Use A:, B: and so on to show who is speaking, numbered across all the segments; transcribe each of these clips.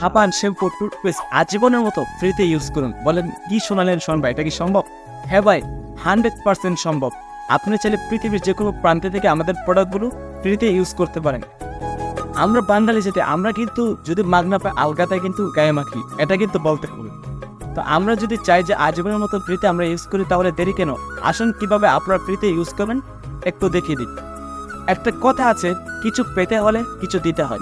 A: সাবান shampoo toothpaste আজীবনের মতো ফ্রিতে ইউজ করুন। বলেন, কি শোনালেন শোন ভাই এটা কি সম্ভব? হ্যাঁ ভাই হান্ড্রেড পার্সেন্ট সম্ভব। আপনি চাইলে পৃথিবীর যে কোনো প্রান্তে থেকে আমাদের প্রোডাক্টগুলো ফ্রিতে ইউজ করতে পারেন। আমরা বাঙালি যেতে আমরা কিন্তু যদি মাগনা পাই আলগাতায় কিন্তু গায়ে মাখি। এটা কিন্তু বলতে হবে। তো আমরা যদি চাই যে আজীবনের মতো ফ্রিতে আমরা ইউজ করি, তাহলে দেরি কেন? আসুন কীভাবে আপনারা ফ্রিতে ইউজ করবেন, একটু দেখিয়ে দিই। একটা কথা আছে, কিছু পেতে হলে কিছু দিতে হয়।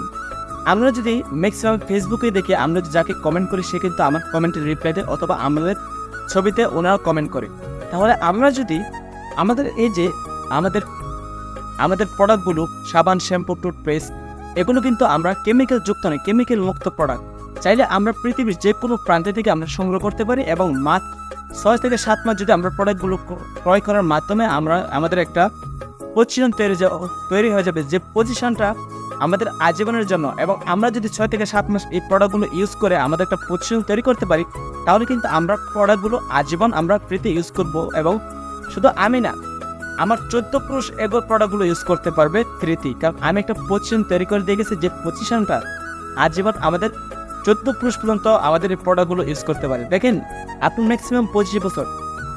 A: আমরা যদি ম্যাক্সিমাম ফেসবুকে দেখি, আমরা যাকে কমেন্ট করি, সে কিন্তু আমার কমেন্টের রিপ্লাই দেয় অথবা আমাদের ছবিতে ওনারা কমেন্ট করে। তাহলে আমরা যদি আমাদের এই যে আমাদের আমাদের প্রোডাক্টগুলো সাবান শ্যাম্পু টুথপেস্ট এগুলো কিন্তু আমরা কেমিক্যাল যুক্ত নয় কেমিক্যাল মুক্ত প্রোডাক্ট চাইলে আমরা পৃথিবীর যে কোনো প্রান্তে থেকে আমরা সংগ্রহ করতে পারি এবং মাস ছয় থেকে সাত মাস যদি আমরা প্রোডাক্টগুলো ক্রয় করার মাধ্যমে আমরা আমাদের একটা পজিশন তৈরি তৈরি হয়ে যাবে। যে পজিশনটা আমাদের আজীবনের জন্য এবং আমরা যদি ছয় থেকে সাত মাস এই প্রোডাক্টগুলো ইউজ করে আমাদের একটা পজিশন তৈরি করতে পারি, তাহলে কিন্তু আমরা প্রোডাক্টগুলো আজীবন আমরা ফ্রিতে ইউজ করব এবং শুধু আমি না, আমার চোদ্দ পুরুষ এগোর প্রোডাক্টগুলো ইউজ করতে পারবে ফ্রিতে কারণ আমি একটা পজিশন তৈরি করে দিয়ে গেছি, যে পজিশনটা আজীবন আমাদের চোদ্দ পুরুষ পর্যন্ত আমাদের এই প্রোডাক্টগুলো ইউজ করতে পারে। দেখেন, আপনি ম্যাক্সিমাম পঁচিশ বছর,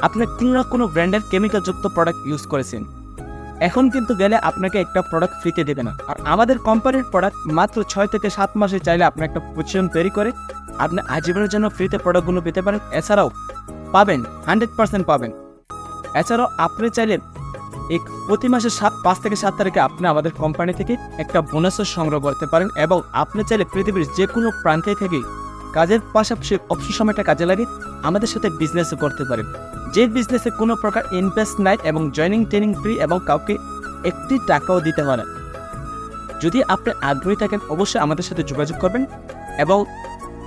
A: আপনি কোনো না কোনো ব্র্যান্ডের কেমিক্যালযুক্ত প্রোডাক্ট ইউজ করেছেন। এখন কিন্তু গেলে আপনাকে একটা প্রোডাক্ট ফ্রিতে দেবে না। আর আমাদের কোম্পানির প্রোডাক্ট মাত্র ছয় থেকে সাত মাসে চাইলে আপনি একটা পজিশন তৈরি করে আপনি আজীবনের জন্য ফ্রিতে প্রোডাক্টগুলো পেতে পারেন। এছাড়াও পাবেন হান্ড্রেড পার্সেন্ট পাবেন। এছাড়াও আপনি চাইলে এক প্রতি মাসে সাত, পাঁচ থেকে সাত তারিখে আপনি আমাদের কোম্পানি থেকে একটা বোনাসও সংগ্রহ করতে পারেন এবং আপনি চাইলে পৃথিবীর যে কোনো প্রান্তে থেকে কাজের পাশাপাশি অবসর সময়টা কাজে লাগে আমাদের সাথে বিজনেসও করতে পারেন। যে বিজনেসে কোনো প্রকার ইনভেস্ট নাই এবং জয়নিং ট্রেনিং ফ্রি এবং কাউকে একটি টাকাও দিতে হয় না। যদি আপনি আগ্রহী থাকেন, অবশ্যই আমাদের সাথে যোগাযোগ করবেন এবং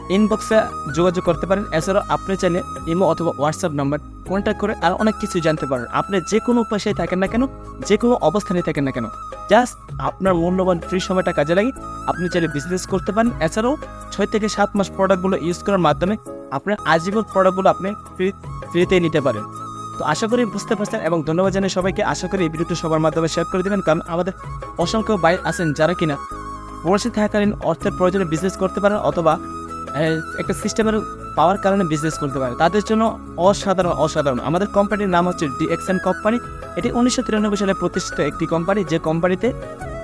A: ইনবক্সে যোগাযোগ করতে পারেন। এছাড়াও আপনি চাইলে ইমো অথবা হোয়াটসঅ্যাপ নাম্বার কন্ট্যাক্ট করে আর অনেক কিছু জানতে পারেন। আপনি যে কোনো পেশায় থাকেন না কেন, যে কোনো অবস্থানে থাকেন না কেন জাস্ট আপনার মূল্যবান ফ্রি সময়টা কাজে লাগে আপনি চাইলে বিজনেস করতে পারেন। এছাড়াও ছয় থেকে সাত মাস প্রোডাক্টগুলো ইউজ করার মাধ্যমে আপনার আজীবন প্রোডাক্টগুলো আপনি ফ্রি ফ্রিতে নিতে পারেন। তো আশা করি বুঝতে পারছেন এবং ধন্যবাদ জানাই সবাইকে। আশা করি এই ভিডিওটি সবার মাধ্যমে শেয়ার করে দেবেন। কারণ আমাদের অসংখ্য বাই আছেন যারা কিনা প্রবাসী থাকাকালীন অর্থের প্রয়োজনে বিজনেস করতে পারেন অথবা একটা সিস্টেমের পাওয়ার কারণে বিজনেস করতে পারে তাদের জন্য অসাধারণ অসাধারণ। আমাদের কোম্পানির নাম হচ্ছে ডিএক্সএন কোম্পানি এটি উনিশশো তিরানব্বই সালে প্রতিষ্ঠিত একটি কোম্পানি যে কোম্পানিতে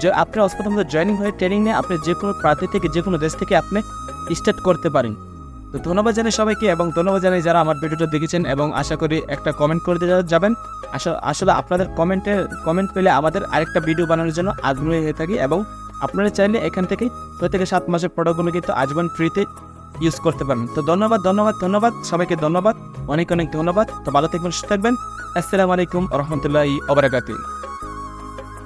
A: যে আপনি অস্পতমত জয়েনিং হয়ে ট্রেনিং নিয়ে আপনি যে কোনো প্রার্থী থেকে, যে কোনো দেশ থেকে আপনি স্টার্ট করতে পারেন। তো ধন্যবাদ জানাই সবাইকে এবং ধন্যবাদ জানাই যারা আমার ভিডিওটা দেখেছেন এবং আশা করি একটা কমেন্ট করে দিয়ে যাবেন। আসলে আপনাদের কমেন্টে কমেন্ট পেলে আমাদের আরেকটা ভিডিও বানানোর জন্য আগ্রহী হয়ে থাকি এবং আপনারা চাইলে এখান থেকেই ছয় থেকে সাত মাসের প্রোডাক্টগুলো কিন্তু আজীবন ফ্রিতে ইউজ করতে পারবেন। তো ধন্যবাদ ধন্যবাদ ধন্যবাদ, সবাইকে ধন্যবাদ, অনেক অনেক ধন্যবাদ। তো ভালো থাকবেন, সুস্থ থাকবেন। আসসালামু আলাইকুম, রহমতুল্লাহ ওবরাকাতুহ